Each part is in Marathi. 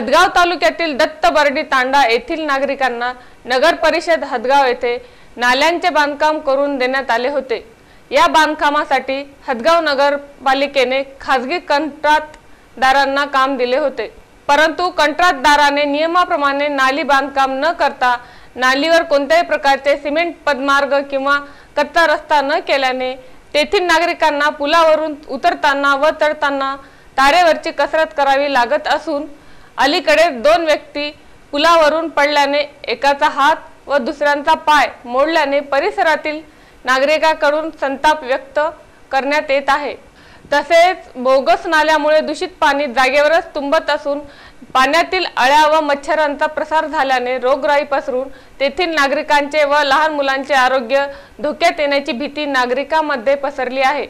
हदगाव तालुक्यातील दत्त बर्डी तांडा येथील नागरिकांना नगर परिषद हदगाव येथे नाल्यांचे बांधकाम करून देण्यात आले होते. या बांधकामासाठी हदगाव नगरपालिकेने खासगी कंत्राटदारांना काम दिले होते. परंतु कंत्राटदाराने नियमाप्रमाणे नाली बांधकाम न करता नालीवर कोणत्याही प्रकारचे सिमेंट पदमार्ग किंवा कच्चा रस्ता न केल्याने तेथील नागरिकांना पुलावरून उतरताना व चढताना तारेवरची कसरत करावी लागत असून अलीकडे दोन व्यक्ती पुलावरून पडल्याने एकाचा हात व दुसऱ्यांचा पाय मोडल्याने परिसरातील नागरिकांकडून संताप व्यक्त करण्यात येत आहे. तसेच बोगस नाल्यामुळे दूषित पाणी जागेवरच तुंबत असून पाण्यातील अळ्या व मच्छरांचा प्रसार झाल्याने रोगराई पसरून तेथील नागरिकांचे व लहान मुलांचे आरोग्य धोक्यात येण्याची भीती नागरिकांमध्ये पसरली आहे.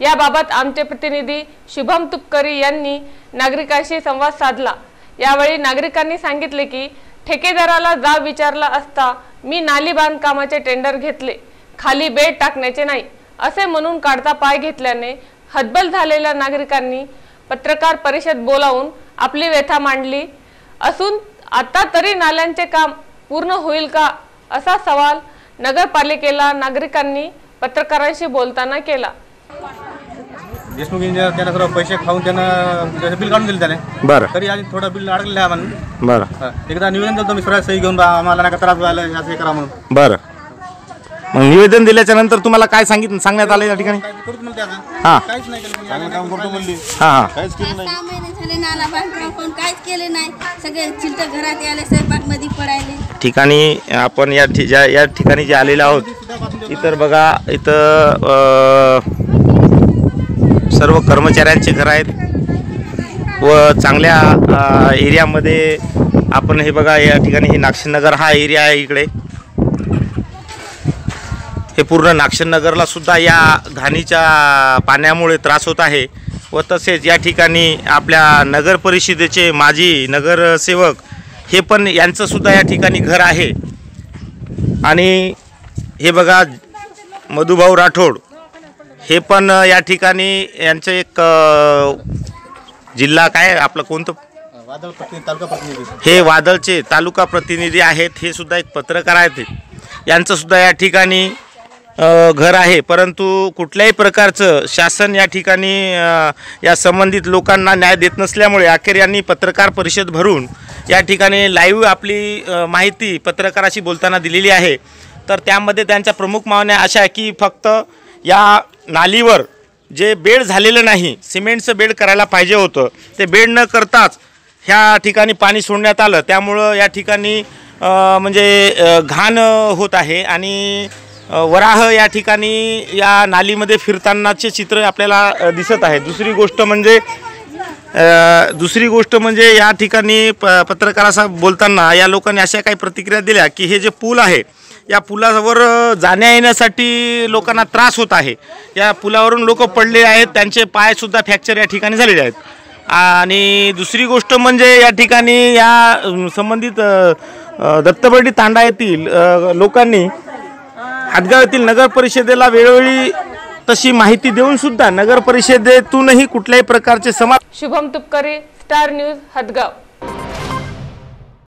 याबाबत आमचे प्रतिनिधी शुभम तुपकरी यांनी नागरिकांशी संवाद साधला. यावेळी नागरिकांनी सांगितले की ठेकेदाराला जाब विचारला असता मी नाली बांधकामाचे टेंडर घेतले. खाली बेड टाकण्याचे नाही. असे म्हणून काढता पाय घेतल्याने हतबल झालेल्या नागरिकांनी पत्रकार परिषद बोलावून आपली व्यथा मांडली. असून आता तरी नाल्यांचे काम पूर्ण होईल का असा सवाल नगरपालिकेला नागरिकांनी पत्रकारांशी बोलताना केला. देशमुख इंजिनियर त्यानं सर्व पैसे खाऊन त्यानं त्याचं बिल काढून दिलं त्याने. बरं. तरी आणि थोडं बिल अडकलं आहे म्हणून. बरं. हा. एकदा निवेदन दिलं मी सरळ सही घेऊन बा आम्हाला नाही का त्रास व्हायला असं हे करा म्हणून. बरं. मग निवेदन दिल्याच्या नंतर तुम्हाला काय सांगितलं सांगण्यात आलं या ठिकाणी? काय हां. काहीच नाही केलं चांगलं काम करतो म्हणली. हां हां. काहीच केलं नाही. सहा महिने झाले नाला बांधकाम कोण काहीच केले नाही. सगळे चिलट घरात आले स्वयंपाकमध्ये पडायले. ठिकाणी आपण या ठि ज्या या ठिकाणी जे आलेलो आहोत इतर बघा इथं अ, सर्व कर्मचाऱ्यांचे घर आहेत व चांगल्या एरियामध्ये आपण हे बघा या ठिकाणी हे नागशनगर हा एरिया आहे इकडे. हे पूर्ण नागशनगरला सुद्धा या घाणीच्या पाण्यामुळे त्रास होत आहे व तसेच या ठिकाणी आपल्या नगर परिषदेचे माजी नगरसेवक हे पण यांचंसुद्धा या ठिकाणी घर आहे. आणि हे बघा मधुभाऊ राठोड हे पण या ठिकाणी यांचं एक अ, जिल्हा काय आपलं कोणतं? वादळ प्रतिनिधी तालुका प्रतिनिधी. हे वादळचे तालुका प्रतिनिधी आहेत हे सुद्धा एक पत्रकार आहेत. यांचं सुद्धा या ठिकाणी अ, घर आहे. परंतु कुठल्याही प्रकारचं शासन या ठिकाणी अ, या संबंधित लोकांना न्याय देत नसल्यामुळे अखेर यांनी पत्रकार परिषद भरून या ठिकाणी लाईव्ह आपली अ, माहिती पत्रकाराशी बोलताना दिलेली आहे. तर त्यामध्ये त्यांच्या प्रमुख मागण्या अशा आहे की फक्त या नालीवर जे बेड झालेलं नाही सिमेंटचं बेड करायला पाहिजे होतं ते बेड न करताच ह्या ठिकाणी पाणी सोडण्यात आलं. त्यामुळं या ठिकाणी म्हणजे घाण होत आहे आणि वराह या ठिकाणी या नालीमध्ये फिरतानाचे चित्र आपल्याला दिसत आहे. दुसरी गोष्ट म्हणजे दुसरी गोष्ट म्हणजे या ठिकाणी प पत्रकारासा बोलताना या लोकांनी अशा काही प्रतिक्रिया दिल्या की हे जे पूल आहे या पुलावर जाण्या येण्यासाठी लोकांना त्रास होत आहे. या पुलावरून लोक पडले आहेत त्यांचे पायसुद्धा फ्रॅक्चर या ठिकाणी झालेले आहेत. आणि दुसरी गोष्ट म्हणजे या ठिकाणी या संबंधित दत्तबर्डी तांडा येथील लोकांनी हातगाव येथील नगर परिषदेला वेळोवेळी तशी माहिती देऊन सुद्धा नगर परिषदेतूनही कुठल्याही प्रकारचे समाज शुभम तुपकरी स्टार न्यूज हदगाव